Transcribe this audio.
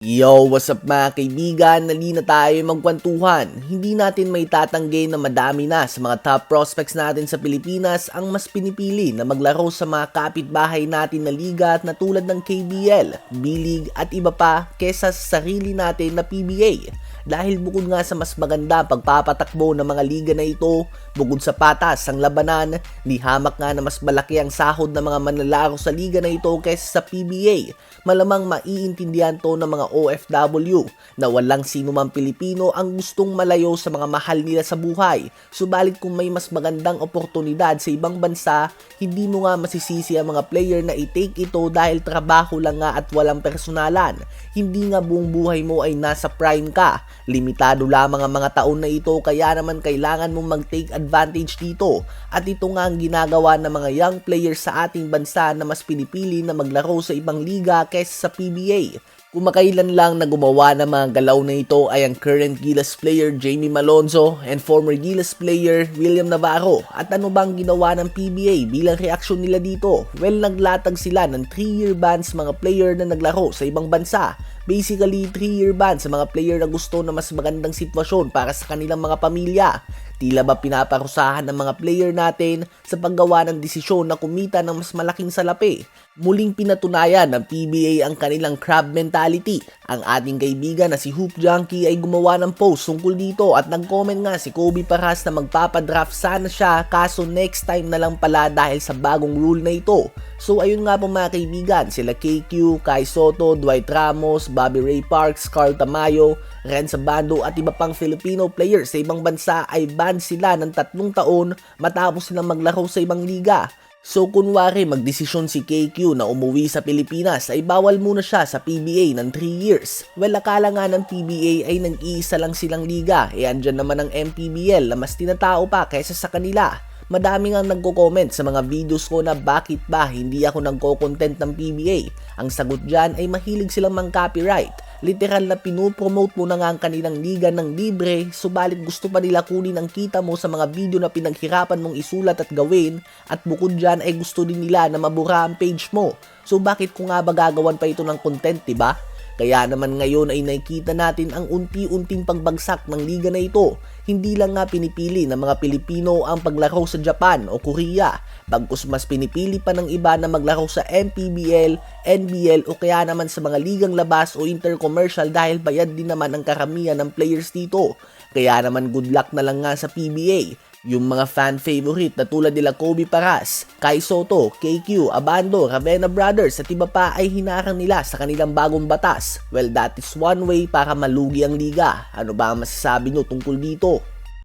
Yo, what's up mga kaibigan? Nali na tayo magkwentuhan. Hindi natin may tatanggi na madami na sa mga top prospects natin sa Pilipinas ang mas pinipili na maglaro sa mga kapitbahay natin na liga na tulad ng KBL, B-League at iba pa kesa sa sarili natin na PBA. Dahil bukod nga sa mas maganda pagpapatakbo ng mga liga na ito, bukod sa patas ang labanan, di hamak nga na mas malaki ang sahod ng mga manlalaro sa liga na ito kaysa sa PBA. Malamang maiintindihan to ng mga OFW na walang sino mang Pilipino ang gustong malayo sa mga mahal nila sa buhay. Subalit kung may mas magandang oportunidad sa ibang bansa, hindi mo nga masisisi ang mga player na i-take ito dahil trabaho lang nga at walang personalan. Hindi nga buong buhay mo ay nasa prime ka. Limitado lamang ang mga taon na ito kaya naman kailangan mong mag-take advantage dito. At ito nga ang ginagawa ng mga young players sa ating bansa na mas pinipili na maglaro sa ibang liga kaysa sa PBA. Kumakailan lang na gumawa ng mga galaw na ito ay ang current Gilas player Jamie Malonzo and former Gilas player William Navarro. At ano bang ginawa ng PBA bilang reaksyon nila dito? Well, naglatag sila ng 3-year ban sa mga player na naglaro sa ibang bansa. Basically, 3-year ban sa mga player na gusto na mas magandang sitwasyon para sa kanilang mga pamilya. Tila ba pinaparusahan ng mga player natin sa paggawa ng desisyon na kumita ng mas malaking salapi? Muling pinatunayan ng PBA ang kanilang crab mentality. Ang ating kaibigan na si Hoop Junkie ay gumawa ng post tungkol dito at nag-comment nga si Kobe Paras na magpapadraft sana siya kaso next time na lang pala dahil sa bagong rule na ito. So ayun nga po mga kaibigan, sila KQ, Kai Soto, Dwight Ramos, Bobby Ray Parks, Carl Tamayo, Ren Sabando at iba pang Filipino players sa ibang bansa ay banned sila ng tatlong taon matapos silang maglaro sa ibang liga. So kunwari magdesisyon si KQ na umuwi sa Pilipinas ay bawal muna siya sa PBA ng 3 years. Well akala nga ng PBA ay nag-iisa lang silang liga e andyan naman ang MPBL na mas tinatao pa kaysa sa kanila. Madami nga nagko-comment sa mga videos ko na bakit ba hindi ako nagko-content ng PBA. Ang sagot dyan ay mahilig silang mang-copyright. Literal na pinupromote mo na nga ang kanilang liga ng libre, subalit gusto pa nila kunin ang kita mo sa mga video na pinaghirapan mong isulat at gawin, at bukod dyan ay gusto din nila na mabura ang page mo. So bakit ko nga ba gagawan pa ito ng content, 'di ba? Kaya naman ngayon ay nakikita natin ang unti-unting pagbagsak ng liga na ito. Hindi lang nga pinipili ng mga Pilipino ang paglaro sa Japan o Korea, bagkus mas pinipili pa ng iba na maglaro sa MPBL, NBL o kaya naman sa mga ligang labas o intercommercial dahil bayad din naman ang karamihan ng players dito. Kaya naman good luck na lang nga sa PBA. Yung mga fan favorite na tulad nila Kobe Paras, Kai Soto, KQ, Abando, Ravenna Brothers at iba pa ay hinarang nila sa kanilang bagong batas. Well, that is one way para malugi ang liga. Ano ba ang masasabi nyo tungkol dito?